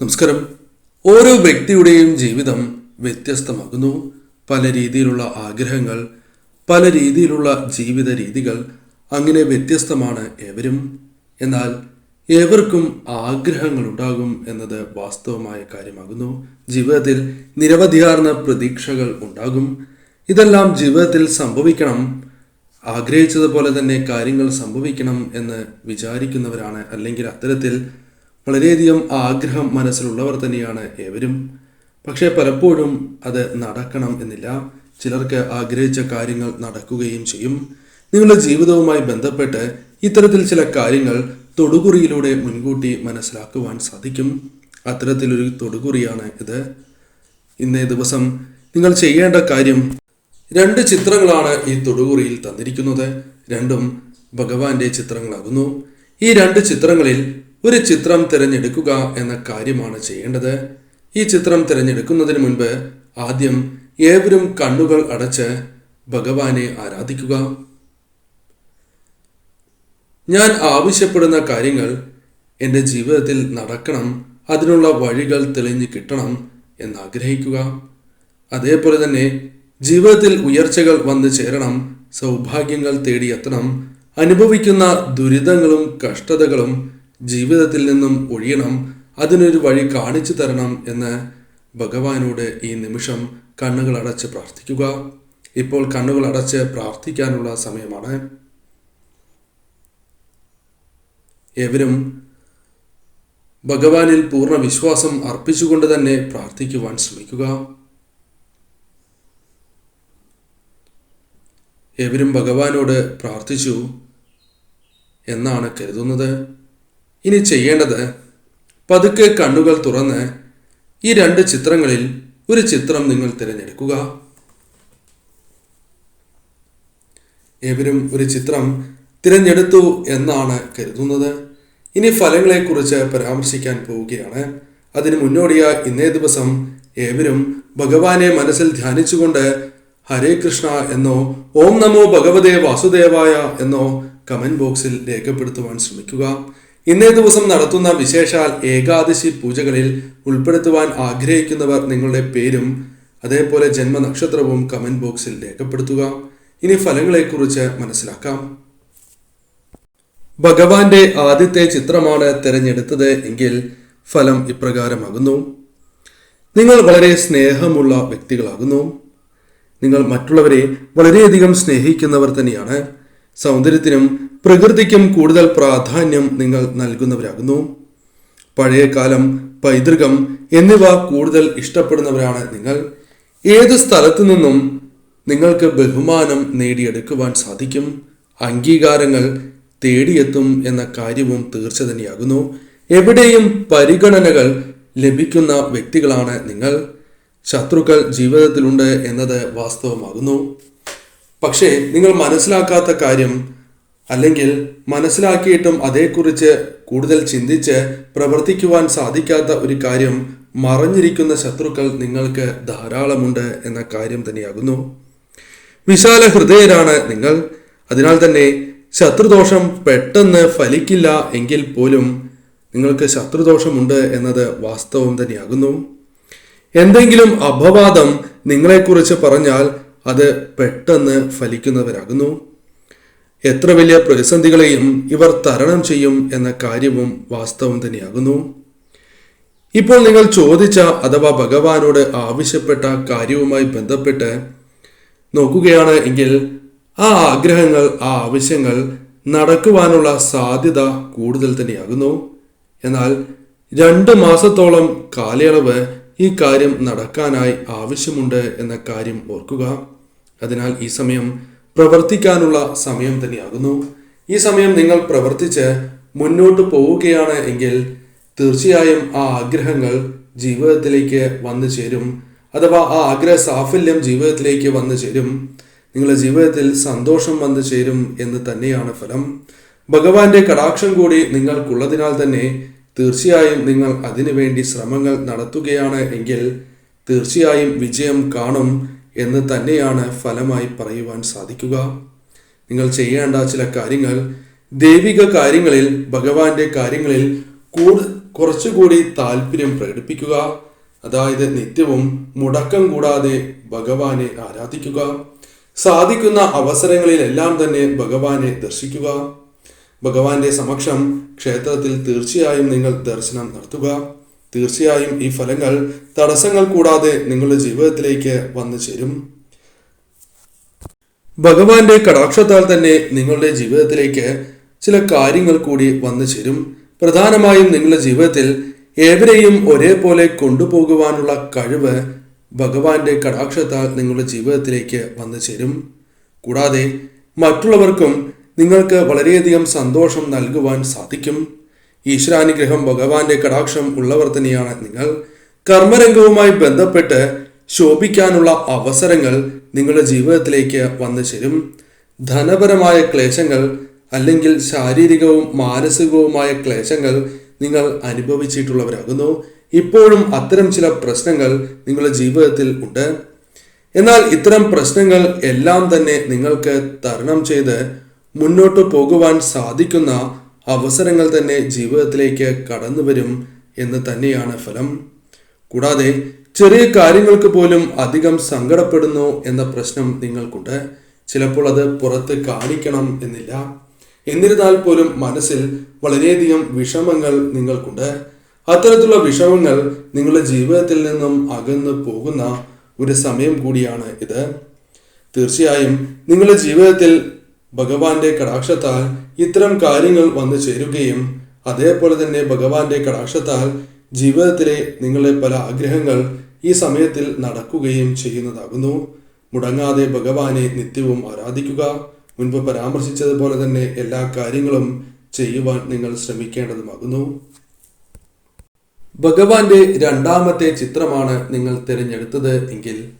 നമസ്കാരം. ഓരോ വ്യക്തിയുടെയും ജീവിതം വ്യത്യസ്തമാകുന്നു. പല രീതിയിലുള്ള ആഗ്രഹങ്ങൾ പല രീതിയിലുള്ള ജീവിത രീതികൾ അങ്ങനെ വ്യത്യസ്തമാണ് ഏവരും. എന്നാൽ ഏവർക്കും ആഗ്രഹങ്ങൾ ഉണ്ടാകും എന്നത് വാസ്തവമായ കാര്യമാകുന്നു. ജീവിതത്തിൽ നിരവധിയാർന്ന പ്രതീക്ഷകൾ ഉണ്ടാകും. ഇതെല്ലാം ജീവിതത്തിൽ സംഭവിക്കണം ആഗ്രഹിച്ചതുപോലെ തന്നെ കാര്യങ്ങൾ സംഭവിക്കണം എന്ന് വിചാരിക്കുന്നവരാണ് അല്ലെങ്കിൽ അത്തരത്തിൽ വളരെയധികം ആഗ്രഹം മനസ്സിലുള്ളവർ തന്നെയാണ് ഏവരും. പക്ഷേ പലപ്പോഴും അത് നടക്കണം എന്നില്ല. ചിലർക്ക് ആഗ്രഹിച്ച കാര്യങ്ങൾ നടക്കുകയും ചെയ്യും. നിങ്ങളുടെ ജീവിതവുമായി ബന്ധപ്പെട്ട് ഇത്തരത്തിൽ ചില കാര്യങ്ങൾ തൊടുകുറിയിലൂടെ മുൻകൂട്ടി മനസ്സിലാക്കുവാൻ സാധിക്കും. അത്തരത്തിലൊരു തൊടുകുറിയാണ് ഇത്. ഇന്നേ ദിവസം നിങ്ങൾ ചെയ്യേണ്ട കാര്യം രണ്ട് ചിത്രങ്ങളാണ് ഈ തൊടുകുറിയിൽ തന്നിരിക്കുന്നത്. രണ്ടും ഭഗവാന്റെ ചിത്രങ്ങളാകുന്നു. ഈ രണ്ട് ചിത്രങ്ങളിൽ ഒരു ചിത്രം തിരഞ്ഞെടുക്കുക എന്ന കാര്യമാണ് ചെയ്യേണ്ടത്. ഈ ചിത്രം തിരഞ്ഞെടുക്കുന്നതിന് മുൻപ് ആദ്യം ഏവരും കണ്ണുകൾ അടച്ച് ഭഗവാനെ ആരാധിക്കുക. ഞാൻ ആവശ്യപ്പെടുന്ന കാര്യങ്ങൾ എന്റെ ജീവിതത്തിൽ നടക്കണം അതിനുള്ള വഴികൾ തെളിഞ്ഞു കിട്ടണം എന്നാഗ്രഹിക്കുക. അതേപോലെ തന്നെ ജീവിതത്തിൽ ഉയർച്ചകൾ വന്നു ചേരണം സൗഭാഗ്യങ്ങൾ തേടിയെത്തണം അനുഭവിക്കുന്ന ദുരിതങ്ങളും കഷ്ടതകളും ജീവിതത്തിൽ നിന്നും ഒഴിയണം അതിനൊരു വഴി കാണിച്ചു തരണം എന്ന് ഭഗവാനോട് ഈ നിമിഷം കണ്ണുകൾ അടച്ച് പ്രാർത്ഥിക്കുക. ഇപ്പോൾ കണ്ണുകൾ അടച്ച് പ്രാർത്ഥിക്കാനുള്ള സമയമാണ്. ഏവരും ഭഗവാനിൽ പൂർണ വിശ്വാസം അർപ്പിച്ചുകൊണ്ട് തന്നെ പ്രാർത്ഥിക്കുവാൻ ശ്രമിക്കുക. ഏവരും ഭഗവാനോട് പ്രാർത്ഥിച്ചു എന്നാണ് കരുതുന്നത്. ഇനി ചെയ്യേണ്ടത് പതുക്കെ കണ്ണുകൾ തുറന്ന് ഈ രണ്ട് ചിത്രങ്ങളിൽ ഒരു ചിത്രം നിങ്ങൾ തിരഞ്ഞെടുക്കുക. ഏവരും ഒരു ചിത്രം തിരഞ്ഞെടുത്തു എന്നാണ് കരുതുന്നത്. ഇനി ഫലങ്ങളെക്കുറിച്ച് പരാമർശിക്കാൻ പോവുകയാണ്. അതിന് മുന്നോടിയായി ഇന്നേ ദിവസം ഏവരും ഭഗവാനെ മനസ്സിൽ ധ്യാനിച്ചുകൊണ്ട് ഹരേ കൃഷ്ണ എന്നോ ഓം നമോ ഭഗവതേ വാസുദേവായ എന്നോ കമന്റ് ബോക്സിൽ രേഖപ്പെടുത്തുവാൻ ശ്രമിക്കുക. ഇന്നേ ദിവസം നടത്തുന്ന വിശേഷാൽ ഏകാദശി പൂജകളിൽ ഉൾപ്പെടുത്തുവാൻ ആഗ്രഹിക്കുന്നവർ നിങ്ങളുടെ പേരും അതേപോലെ ജന്മനക്ഷത്രവും കമന്റ് ബോക്സിൽ രേഖപ്പെടുത്തുക. ഇനി ഫലങ്ങളെക്കുറിച്ച് മനസ്സിലാക്കാം. ഭഗവാന്റെ ആദ്യത്തെ ചിത്രമാണ് തിരഞ്ഞെടുത്തത് എങ്കിൽ ഫലം ഇപ്രകാരമാകുന്നു. നിങ്ങൾ വളരെ സ്നേഹമുള്ള വ്യക്തികളാകുന്നു. നിങ്ങൾ മറ്റുള്ളവരെ വളരെയധികം സ്നേഹിക്കുന്നവർ തന്നെയാണ്. സൗന്ദര്യത്തിനും പ്രകൃതിക്കും കൂടുതൽ പ്രാധാന്യം നിങ്ങൾ നൽകുന്നവരാകുന്നു. പഴയകാലം പൈതൃകം എന്നിവ കൂടുതൽ ഇഷ്ടപ്പെടുന്നവരാണ് നിങ്ങൾ. ഏത് സ്ഥലത്തു നിന്നും നിങ്ങൾക്ക് ബഹുമാനം നേടിയെടുക്കുവാൻ സാധിക്കും? അംഗീകാരങ്ങൾ തേടിയെത്തും എന്ന കാര്യവും തീർച്ച തന്നെയാകുന്നു. എവിടെയും പരിഗണനകൾ ലഭിക്കുന്ന വ്യക്തികളാണ് നിങ്ങൾ. ശത്രുക്കൾ ജീവിതത്തിലുണ്ട് എന്നത് വാസ്തവമാകുന്നു. പക്ഷേ നിങ്ങൾ മനസ്സിലാക്കാത്ത കാര്യം അല്ലെങ്കിൽ മനസ്സിലാക്കിയിട്ടും അതേക്കുറിച്ച് കൂടുതൽ ചിന്തിച്ച് പ്രവർത്തിക്കുവാൻ സാധിക്കാത്ത ഒരു കാര്യം മറഞ്ഞിരിക്കുന്ന ശത്രുക്കൾ നിങ്ങൾക്ക് ധാരാളമുണ്ട് എന്ന കാര്യം തന്നെയാകുന്നു. വിശാല ഹൃദയരാണ് നിങ്ങൾ. അതിനാൽ തന്നെ ശത്രുദോഷം പെട്ടെന്ന് ഫലിക്കില്ല എങ്കിൽ പോലും നിങ്ങൾക്ക് ശത്രുദോഷമുണ്ട് എന്നത് വാസ്തവം തന്നെയാകുന്നു. എന്തെങ്കിലും അപവാദം നിങ്ങളെക്കുറിച്ച് പറഞ്ഞാൽ അത് പെട്ടെന്ന് ഫലിക്കുന്നവരാകുന്നു. എത്ര വലിയ പ്രതിസന്ധികളെയും ഇവർ തരണം ചെയ്യും എന്ന കാര്യവും വാസ്തവം തന്നെയാകുന്നു. ഇപ്പോൾ നിങ്ങൾ ചോദിച്ച അഥവാ ഭഗവാനോട് ആവശ്യപ്പെട്ട കാര്യവുമായി ബന്ധപ്പെട്ട് നോക്കുകയാണ് എങ്കിൽ ആ ആഗ്രഹങ്ങൾ ആ ആവശ്യങ്ങൾ നടക്കുവാനുള്ള സാധ്യത കൂടുതൽ തന്നെയാകുന്നു. എന്നാൽ രണ്ട് മാസത്തോളം കാലയളവ് ഈ കാര്യം നടക്കാനായി ആവശ്യമുണ്ട് എന്ന കാര്യം ഓർക്കുക. അതിനാൽ ഈ സമയം പ്രവർത്തിക്കാനുള്ള സമയം തന്നെയാകുന്നു. ഈ സമയം നിങ്ങൾ പ്രവർത്തിച്ച് മുന്നോട്ട് പോവുകയാണ് എങ്കിൽ തീർച്ചയായും ആ ആഗ്രഹങ്ങൾ ജീവിതത്തിലേക്ക് വന്നു ചേരും. അഥവാ ആ ആഗ്രഹ സാഫല്യം ജീവിതത്തിലേക്ക് വന്നു ചേരും. നിങ്ങളുടെ ജീവിതത്തിൽ സന്തോഷം വന്നു ചേരും എന്ന് തന്നെയാണ് ഫലം. ഭഗവാന്റെ കടാക്ഷം കൂടി നിങ്ങൾക്കുള്ളതിനാൽ തന്നെ തീർച്ചയായും നിങ്ങൾ അതിനുവേണ്ടി ശ്രമങ്ങൾ നടത്തുകയാണ് എങ്കിൽ തീർച്ചയായും വിജയം കാണും. എന്ന് തന്നെയാണ് ഫലമായി പറയുവാൻ സാധിക്കുക. നിങ്ങൾ ചെയ്യേണ്ട ചില കാര്യങ്ങൾ ദൈവിക കാര്യങ്ങളിൽ ഭഗവാന്റെ കാര്യങ്ങളിൽ കൂടു കുറച്ചുകൂടി താല്പര്യം പ്രകടിപ്പിക്കുക. അതായത് നിത്യവും മുടക്കം കൂടാതെ ഭഗവാനെ ആരാധിക്കുക. സാധിക്കുന്ന അവസരങ്ങളിലെല്ലാം തന്നെ ഭഗവാനെ ദർശിക്കുക. ഭഗവാന്റെ സമക്ഷം ക്ഷേത്രത്തിൽ തീർച്ചയായും നിങ്ങൾ ദർശനം നടത്തുക. തീർച്ചയായും ഈ ഫലങ്ങൾ തടസ്സങ്ങൾ കൂടാതെ നിങ്ങളുടെ ജീവിതത്തിലേക്ക് വന്നു ചേരും. ഭഗവാന്റെ കടാക്ഷത്താൽ തന്നെ നിങ്ങളുടെ ജീവിതത്തിലേക്ക് ചില കാര്യങ്ങൾ കൂടി വന്നു ചേരും. പ്രധാനമായും നിങ്ങളുടെ ജീവിതത്തിൽ ഏവരെയും ഒരേപോലെ കൊണ്ടുപോകുവാനുള്ള കഴിവ് ഭഗവാന്റെ കടാക്ഷത്താൽ നിങ്ങളുടെ ജീവിതത്തിലേക്ക് വന്നു ചേരും. കൂടാതെ മറ്റുള്ളവർക്കും നിങ്ങൾക്ക് വളരെയധികം സന്തോഷം നൽകുവാൻ സാധിക്കും. ഈശ്വരാനുഗ്രഹം ഭഗവാന്റെ കടാക്ഷം ഉള്ളവർ തന്നെയാണ്. നിങ്ങൾ കർമ്മരംഗവുമായി ബന്ധപ്പെട്ട് ശോഭിക്കാനുള്ള അവസരങ്ങൾ നിങ്ങളുടെ ജീവിതത്തിലേക്ക് വന്നു ചേരും. ധനപരമായ ക്ലേശങ്ങൾ അല്ലെങ്കിൽ ശാരീരികവും മാനസികവുമായ ക്ലേശങ്ങൾ നിങ്ങൾ അനുഭവിച്ചിട്ടുള്ളവരാകുന്നു. ഇപ്പോഴും അത്തരം ചില പ്രശ്നങ്ങൾ നിങ്ങളുടെ ജീവിതത്തിൽ ഉണ്ട്. എന്നാൽ ഇത്തരം പ്രശ്നങ്ങൾ എല്ലാം തന്നെ നിങ്ങൾക്ക് തരണം ചെയ്ത് മുന്നോട്ട് പോകുവാൻ സാധിക്കുന്ന അവസരങ്ങൾ തന്നെ ജീവിതത്തിലേക്ക് കടന്നു വരും എന്ന് തന്നെയാണ് ഫലം. കൂടാതെ ചെറിയ കാര്യങ്ങൾക്ക് പോലും അധികം സങ്കടപ്പെടുന്നു എന്ന പ്രശ്നം നിങ്ങൾക്കുണ്ട്. ചിലപ്പോൾ അത് പുറത്ത് കാണിക്കണം എന്നില്ല. എന്നിരുന്നാൽ പോലും മനസ്സിൽ വളരെയധികം വിഷമങ്ങൾ നിങ്ങൾക്കുണ്ട്. അത്തരത്തിലുള്ള വിഷമങ്ങൾ നിങ്ങളുടെ ജീവിതത്തിൽ നിന്നും അകന്നു പോകുന്ന ഒരു സമയം കൂടിയാണ് ഇത്. തീർച്ചയായും നിങ്ങളുടെ ജീവിതത്തിൽ ഭഗവാന്റെ കടാക്ഷത്താൽ ഇത്തരം കാര്യങ്ങൾ വന്നു ചേരുകയും അതേപോലെ തന്നെ ഭഗവാന്റെ കടാക്ഷത്താൽ ജീവിതത്തിലെ നിങ്ങളെ പല ആഗ്രഹങ്ങൾ ഈ സമയത്തിൽ നടക്കുകയും ചെയ്യുന്നതാകുന്നു. മുടങ്ങാതെ ഭഗവാനെ നിത്യവും ആരാധിക്കുക. മുൻപ് പരാമർശിച്ചതുപോലെ തന്നെ എല്ലാ കാര്യങ്ങളും ചെയ്യുവാൻ നിങ്ങൾ ശ്രമിക്കേണ്ടതുമാകുന്നു. ഭഗവാന്റെ രണ്ടാമത്തെ ചിത്രമാണ് നിങ്ങൾ തിരഞ്ഞെടുത്തത് എങ്കിൽ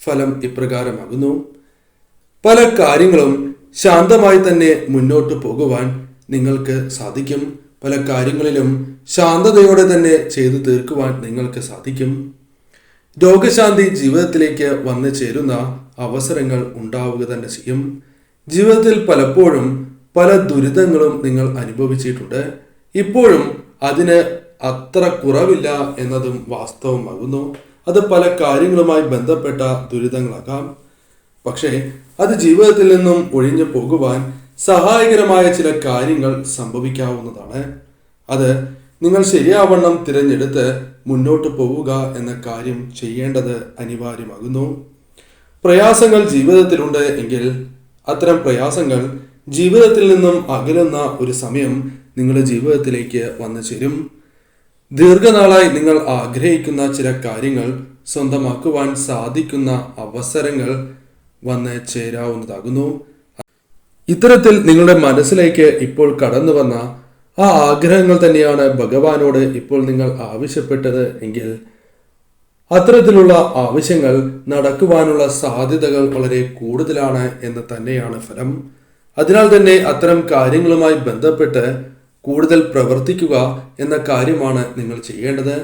ഫലം ഇപ്രകാരമാകുന്നു. പല കാര്യങ്ങളും ശാന്തമായി തന്നെ മുന്നോട്ട് പോകുവാൻ നിങ്ങൾക്ക് സാധിക്കും. പല കാര്യങ്ങളിലും ശാന്തതയോടെ തന്നെ ചെയ്തു തീർക്കുവാൻ നിങ്ങൾക്ക് സാധിക്കും. രോഗശാന്തി ജീവിതത്തിലേക്ക് വന്നു ചേരുന്ന അവസരങ്ങൾ ഉണ്ടാവുക തന്നെ ചെയ്യും. ജീവിതത്തിൽ പലപ്പോഴും പല ദുരിതങ്ങളും നിങ്ങൾ അനുഭവിച്ചിട്ടുണ്ട്. ഇപ്പോഴും അതിന് അത്ര കുറവില്ല എന്നതും വാസ്തവമാകുന്നു. അത് പല കാര്യങ്ങളുമായി ബന്ധപ്പെട്ട ദുരിതങ്ങളാകാം. പക്ഷേ അത് ജീവിതത്തിൽ നിന്നും ഒഴിഞ്ഞു പോകുവാൻ സഹായകരമായ ചില കാര്യങ്ങൾ സംഭവിക്കാവുന്നതാണ്. അത് നിങ്ങൾ ശരിയാവണ്ണം തിരഞ്ഞെടുത്ത് മുന്നോട്ട് പോവുക എന്ന കാര്യം ചെയ്യേണ്ടത് അനിവാര്യമാകുന്നു. പ്രയാസങ്ങൾ ജീവിതത്തിലുണ്ട് എങ്കിൽ അത്തരം പ്രയാസങ്ങൾ ജീവിതത്തിൽ നിന്നും അകലുന്ന ഒരു സമയം നിങ്ങളുടെ ജീവിതത്തിലേക്ക് വന്നു ചേരും. ദീർഘനാളായി നിങ്ങൾ ആഗ്രഹിക്കുന്ന ചില കാര്യങ്ങൾ സ്വന്തമാക്കുവാൻ സാധിക്കുന്ന അവസരങ്ങൾ വന്ന് ചേരാവുന്നതാകുന്നു. ഇത്തരത്തിൽ നിങ്ങളുടെ മനസ്സിലേക്ക് ഇപ്പോൾ കടന്നു വന്ന ആ ആഗ്രഹങ്ങൾ തന്നെയാണ് ഭഗവാനോട് ഇപ്പോൾ നിങ്ങൾ ആവശ്യപ്പെട്ടത് എങ്കിൽ അത്തരത്തിലുള്ള ആവശ്യങ്ങൾ നടക്കുവാനുള്ള സാധ്യതകൾ വളരെ കൂടുതലാണ് എന്ന് തന്നെയാണ് ഫലം. അതിനാൽ തന്നെ അത്തരം കാര്യങ്ങളുമായി ബന്ധപ്പെട്ട് കൂടുതൽ പ്രവർത്തിക്കുക എന്ന കാര്യമാണ് നിങ്ങൾ ചെയ്യേണ്ടത്.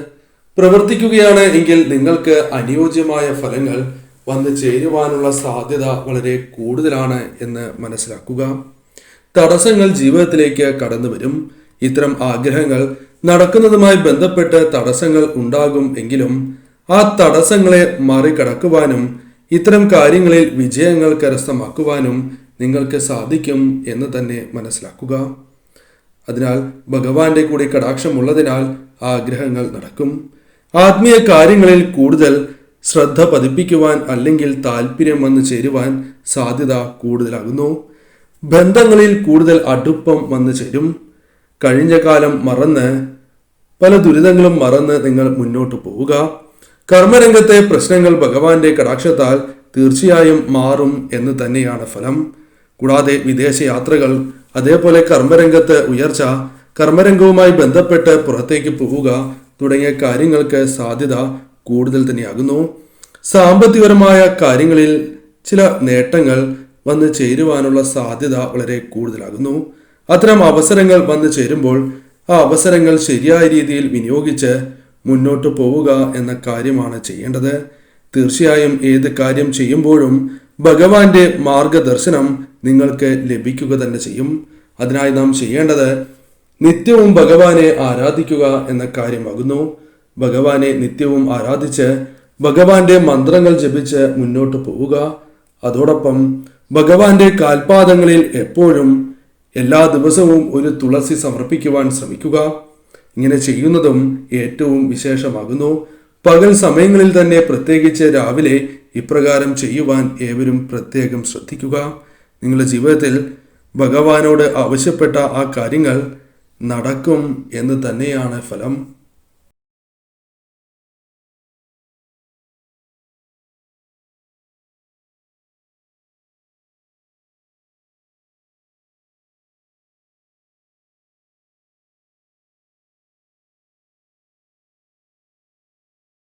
പ്രവർത്തിക്കുകയാണ് എങ്കിൽ നിങ്ങൾക്ക് അനുയോജ്യമായ ഫലങ്ങൾ വന്നു ചേരുവാനുള്ള സാധ്യത വളരെ കൂടുതലാണ് എന്ന് മനസ്സിലാക്കുക. തടസ്സങ്ങൾ ജീവിതത്തിലേക്ക് കടന്നു വരും. ഇത്തരം ആഗ്രഹങ്ങൾ നടക്കുന്നതുമായി ബന്ധപ്പെട്ട് തടസ്സങ്ങൾ ഉണ്ടാകും എങ്കിലും ആ തടസ്സങ്ങളെ മറികടക്കുവാനും ഇത്തരം കാര്യങ്ങളിൽ വിജയങ്ങൾ കരസ്ഥമാക്കുവാനും നിങ്ങൾക്ക് സാധിക്കും എന്ന് തന്നെ മനസ്സിലാക്കുക. അതിനാൽ ഭഗവാന്റെ കൂടി കടാക്ഷമുള്ളതിനാൽ ആഗ്രഹങ്ങൾ നടക്കും. ആത്മീയ കാര്യങ്ങളിൽ കൂടുതൽ ശ്രദ്ധ പതിപ്പിക്കുവാൻ അല്ലെങ്കിൽ താല്പര്യം വന്ന് ചേരുവാൻ സാധ്യത കൂടുതലാകുന്നു. ബന്ധങ്ങളിൽ കൂടുതൽ അടുപ്പം വന്നു ചേരും. കഴിഞ്ഞ കാലം മറന്ന് പല ദുരിതങ്ങളും മറന്ന് നിങ്ങൾ മുന്നോട്ട് പോവുക. കർമ്മരംഗത്തെ പ്രശ്നങ്ങൾ ഭഗവാന്റെ കടാക്ഷത്താൽ തീർച്ചയായും മാറും എന്ന് തന്നെയാണ് ഫലം. കൂടാതെ വിദേശ യാത്രകൾ അതേപോലെ കർമ്മരംഗത്ത് ഉയർച്ച കർമ്മരംഗവുമായി ബന്ധപ്പെട്ട് പുറത്തേക്ക് പോവുക തുടങ്ങിയ കാര്യങ്ങൾക്ക് സാധ്യത കൂടുതൽ തന്നെയാകുന്നു. സാമ്പത്തികപരമായ കാര്യങ്ങളിൽ ചില നേട്ടങ്ങൾ വന്ന് ചേരുവാനുള്ള സാധ്യത വളരെ കൂടുതലാകുന്നു. അത്തരം അവസരങ്ങൾ വന്നു ചേരുമ്പോൾ ആ അവസരങ്ങൾ ശരിയായ രീതിയിൽ വിനിയോഗിച്ച് മുന്നോട്ട് പോവുക എന്ന കാര്യമാണ് ചെയ്യേണ്ടത്. തീർച്ചയായും ഏത് കാര്യം ചെയ്യുമ്പോഴും ഭഗവാന്റെ മാർഗദർശനം നിങ്ങൾക്ക് ലഭിക്കുക തന്നെ ചെയ്യും. അതിനായി നാം ചെയ്യേണ്ടത് നിത്യവും ഭഗവാനെ ആരാധിക്കുക എന്ന കാര്യമാകുന്നു. ഭഗവാനെ നിത്യവും ആരാധിച്ച് ഭഗവാന്റെ മന്ത്രങ്ങൾ ജപിച്ച് മുന്നോട്ട് പോവുക. അതോടൊപ്പം ഭഗവാന്റെ കാൽപാദങ്ങളിൽ എപ്പോഴും എല്ലാ ദിവസവും ഒരു തുളസി സമർപ്പിക്കുവാൻ ശ്രമിക്കുക. ഇങ്ങനെ ചെയ്യുന്നതും ഏറ്റവും വിശേഷമാകുന്നു. പകൽ സമയങ്ങളിൽ തന്നെ പ്രത്യേകിച്ച് രാവിലെ ഇപ്രകാരം ചെയ്യുവാൻ ഏവരും പ്രത്യേകം ശ്രദ്ധിക്കുക. നിങ്ങളുടെ ജീവിതത്തിൽ ഭഗവാനോട് ആവശ്യപ്പെട്ട ആ കാര്യങ്ങൾ നടക്കും എന്ന് തന്നെയാണ് ഫലം.